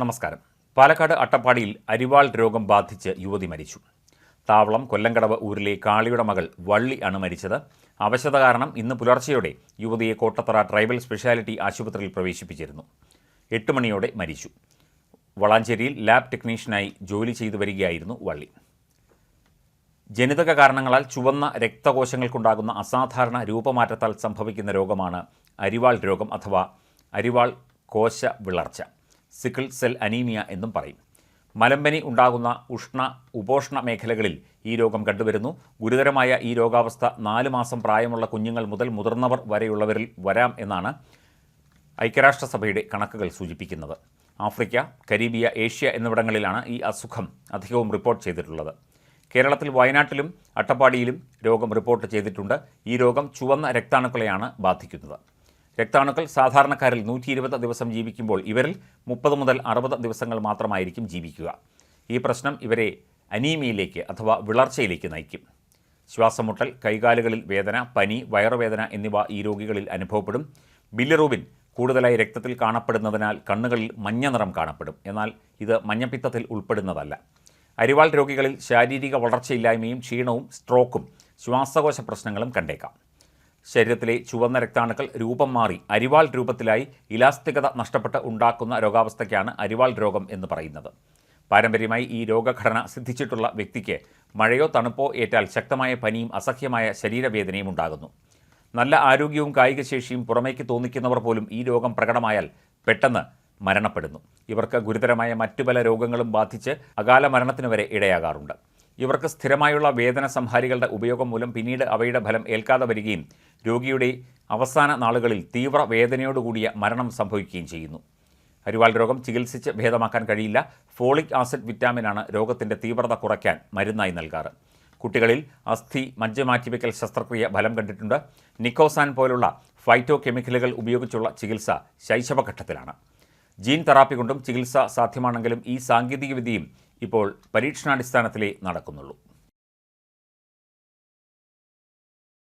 നമസ്കാരം. പാലക്കാട് അട്ടപ്പാടിയിൽ അരിവാൾ രോഗം ബാധിച്ച് യുവതി മരിച്ചു. താവളം കൊല്ലങ്കടവ് ഊരിലെ കാളിയുടെ മകൾ വള്ളി ആണ് മരിച്ചത്. അവശത കാരണം ഇന്ന് പുലർച്ചെയോടെ യുവതിയെ കോട്ടത്തറ ട്രൈബൽ സ്പെഷ്യാലിറ്റി ആശുപത്രിയിൽ പ്രവേശിപ്പിച്ചിരുന്നു. എട്ട് മണിയോടെ മരിച്ചു. വളാഞ്ചേരിയിൽ ലാബ് ടെക്നീഷ്യനായി ജോലി ചെയ്തു വരികയായിരുന്നു വള്ളി. ജനിതക കാരണങ്ങളാൽ ചുവന്ന രക്തകോശങ്ങൾക്കുണ്ടാകുന്ന അസാധാരണ രൂപമാറ്റത്താൽ സംഭവിക്കുന്ന രോഗമാണ് അരിവാൾ രോഗം അഥവാ അരിവാൾ കോശ വിളർച്ച സിക്കിൾ സെൽ അനീമിയ എന്നും പറയും. മലമ്പനി ഉണ്ടാകുന്ന ഉഷ്ണ ഉപോഷ്ണ മേഖലകളിൽ ഈ രോഗം കണ്ടുവരുന്നു. ഗുരുതരമായ ഈ രോഗാവസ്ഥ നാല് മാസം പ്രായമുള്ള കുഞ്ഞുങ്ങൾ മുതൽ മുതിർന്നവർ വരെയുള്ളവരിൽ വരാം എന്നാണ് ഐക്യരാഷ്ട്രസഭയുടെ കണക്കുകൾ സൂചിപ്പിക്കുന്നത്. ആഫ്രിക്ക കരീബിയ ഏഷ്യ എന്നിവിടങ്ങളിലാണ് ഈ അസുഖം അധികവും റിപ്പോർട്ട് ചെയ്തിട്ടുള്ളത്. കേരളത്തിൽ വയനാട്ടിലും അട്ടപ്പാടിയിലും രോഗം റിപ്പോർട്ട് ചെയ്തിട്ടുണ്ട്. ഈ രോഗം ചുവന്ന രക്താണുക്കളെയാണ് ബാധിക്കുന്നത്. രക്താണുക്കൾ സാധാരണക്കാരിൽ നൂറ്റി ഇരുപത് ദിവസം ജീവിക്കുമ്പോൾ ഇവരിൽ മുപ്പത് മുതൽ അറുപത് ദിവസങ്ങൾ മാത്രമായിരിക്കും ജീവിക്കുക. ഈ പ്രശ്നം ഇവരെ അനീമിയയിലേക്ക് അഥവാ വിളർച്ചയിലേക്ക് നയിക്കും. ശ്വാസമുട്ടൽ കൈകാലുകളിൽ വേദന പനി വയറുവേദന എന്നിവ ഈ രോഗികളിൽ അനുഭവപ്പെടും. ബില്ലറൂബിൻ കൂടുതലായി രക്തത്തിൽ കാണപ്പെടുന്നതിനാൽ കണ്ണുകളിൽ മഞ്ഞ നിറം കാണപ്പെടും. എന്നാൽ ഇത് മഞ്ഞപ്പിത്തത്തിൽ ഉൾപ്പെടുന്നതല്ല. അരിവാൾ രോഗികളിൽ ശാരീരിക വളർച്ചയില്ലായ്മയും ക്ഷീണവും സ്ട്രോക്കും ശ്വാസകോശ പ്രശ്നങ്ങളും കണ്ടേക്കാം. ശരീരത്തിലെ ചുവന്ന രക്താണുക്കൾ രൂപം മാറി അരിവാൾ രൂപത്തിലായി ഇലാസ്തികത നഷ്ടപ്പെട്ട് ഉണ്ടാക്കുന്ന രോഗാവസ്ഥയ്ക്കാണ് അരിവാൾ രോഗം എന്ന് പറയുന്നത്. പാരമ്പര്യമായി ഈ രോഗഘടന സിദ്ധിച്ചിട്ടുള്ള വ്യക്തിക്ക് മഴയോ തണുപ്പോ ഏറ്റാൽ ശക്തമായ പനിയും അസഹ്യമായ ശരീരവേദനയും ഉണ്ടാകുന്നു. നല്ല ആരോഗ്യവും കായികശേഷിയും പുറമേക്ക് തോന്നിക്കുന്നവർ പോലും ഈ രോഗം പ്രകടമായാൽ പെട്ടെന്ന് മരണപ്പെടുന്നു. ഇവർക്ക് ഗുരുതരമായ മറ്റു പല രോഗങ്ങളും ബാധിച്ച് അകാല മരണത്തിന് വരെ ഇടയാകാറുണ്ട്. ഇവർക്ക് സ്ഥിരമായുള്ള വേദന സംഹാരികളുടെ ഉപയോഗം മൂലം പിന്നീട് അവയുടെ ഫലം ഏൽക്കാതെ വരികയും രോഗിയുടെ അവസാന നാളുകളിൽ തീവ്ര വേദനയോടുകൂടിയ മരണം സംഭവിക്കുകയും ചെയ്യുന്നു. അരിവാൾ രോഗം ചികിത്സിച്ച് ഭേദമാക്കാൻ കഴിയില്ല. ഫോളിക് ആസിഡ് വിറ്റാമിനാണ് രോഗത്തിന്റെ തീവ്രത കുറയ്ക്കാൻ മരുന്നായി നൽകാറ്. കുട്ടികളിൽ അസ്ഥി മജ്ജ മാറ്റിവെക്കൽ ശസ്ത്രക്രിയ ഫലം കണ്ടിട്ടുണ്ട്. നിക്കോസാൻ പോലുള്ള ഫൈറ്റോ കെമിക്കലുകൾ ഉപയോഗിച്ചുള്ള ചികിത്സ ശൈശവഘട്ടത്തിലാണ്. ജീൻ തെറാപ്പി കൊണ്ടും ചികിത്സ സാധ്യമാണെങ്കിലും ഈ സാങ്കേതികവിദ്യയും ഇപ്പോൾ പരീക്ഷണാടിസ്ഥാനത്തിലേ നടക്കുന്നുള്ളൂ.